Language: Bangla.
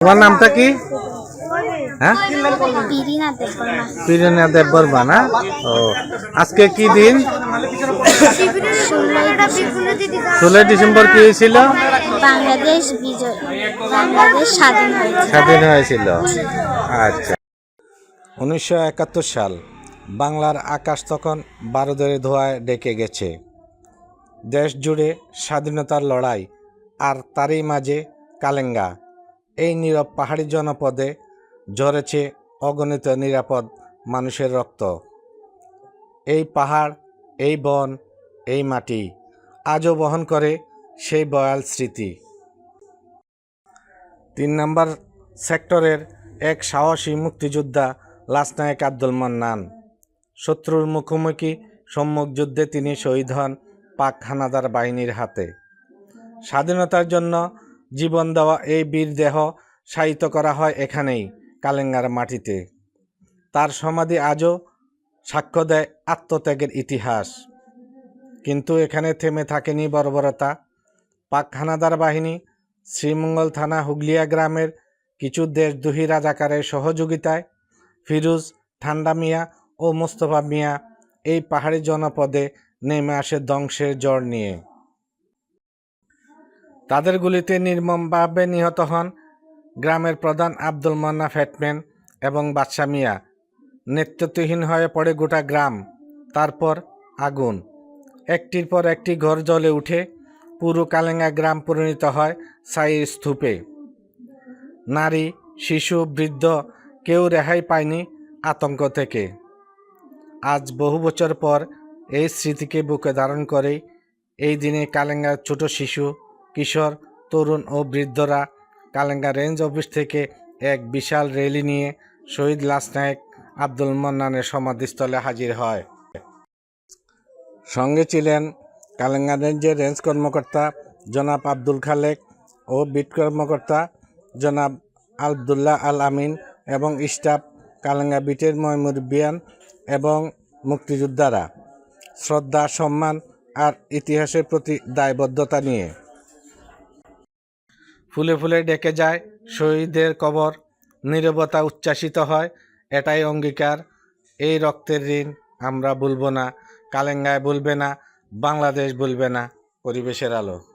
তোমার নামটা কি? হ্যাঁ? বিরিনা দেব বর্মা না? ও আজকে কি দিন? ষোলোই ডিসেম্বর কি হয়েছিল? বাংলাদেশ বিজয় বাংলাদেশ স্বাধীন স্বাধীন হয়েছিল। আচ্ছা। উনিশশো একাত্তর সাল বাংলার আকাশ তখন বারুদের ধোঁয়ায় ডেকে গেছে। দেশ জুড়ে স্বাধীনতার লড়াই আর তারই মাঝে কালেঙ্গা। এই নীরব পাহাড়ি জনপদে ঝরেছে অগণিত নিরাপদ মানুষের রক্ত। এই পাহাড়, এই বন, এই মাটি আজও বহন করে সেই বয়াল স্মৃতি। তিন নম্বর সেক্টরের এক সাহসী মুক্তিযোদ্ধা লাসনায়ক আব্দুল মান্নান। শত্রুর মুখোমুখি সম্মুখ যুদ্ধে তিনি শহীদ হন পাক হানাদার বাহিনীর হাতে। স্বাধীনতার জন্য জীবন দেওয়া এই বীর দেহ শায়িত করা হয় এখানেই, কালেঙ্গার মাটিতে। তার সমাধি আজও সাক্ষ্য দেয় আত্মত্যাগের ইতিহাস। কিন্তু এখানে থেমে থাকেনি বর্বরতা। পাক হানাদার বাহিনী, শ্রীমঙ্গল থানা হুগলিয়া গ্রামের কিছু দেশ দেশদ্রোহী রাজাকারের সহযোগিতায় ফিরোজ, ঠান্ডা মিয়া ও মোস্তফা মিয়া এই পাহাড়ি জনপদে নেমে আসে ধ্বংসের জ্বর নিয়ে। তাদের গুলিতে নির্মমভাবে নিহত হন গ্রামের প্রধান আব্দুল মান্না ফ্যাটম্যান এবং বাদশা মিয়া। নেতৃত্বহীন হয়ে পড়ে গোটা গ্রাম। তারপর আগুন। একটির পর একটি ঘর জ্বলে উঠে পুরো কালেঙ্গা গ্রাম পরিণত হয় ছাইয়ের স্তূপে। নারী, শিশু, বৃদ্ধ কেউ রেহাই পায়নি আতঙ্ক থেকে। আজ বহু বছর পর এই স্মৃতিকে বুকে ধারণ করেই এই দিনে কালেঙ্গার ছোট শিশু কিশোর, তরুণ ও বৃদ্ধরা কালেঙ্গা রেঞ্জ অফিস থেকে এক বিশাল র্যালি নিয়ে শহীদ লাসনায়ক আব্দুল মান্নানের সমাধিস্থলে হাজির হয়। সঙ্গে ছিলেন কালেঙ্গা রেঞ্জের রেঞ্জ কর্মকর্তা জনাব আব্দুল খালেক ও বিট কর্মকর্তা জনাব আবদুল্লাহ আল আমিন এবং স্টাফ কালেঙ্গা বিটের ময়মুরবিয়ান এবং মুক্তিযোদ্ধারা। শ্রদ্ধা, সম্মান আর ইতিহাসের প্রতি দায়বদ্ধতা নিয়ে ফুলে ফুলে ডেকে যায়। শহীদের কবর নিরবতা উচ্ছ্বাসিত হয়। এটাই অঙ্গীকার। এই রক্তের ঋণ আমরা বলব না। কালেঙ্গায় বলবে না। বাংলাদেশ বলবে না। পরিবেশের আলো।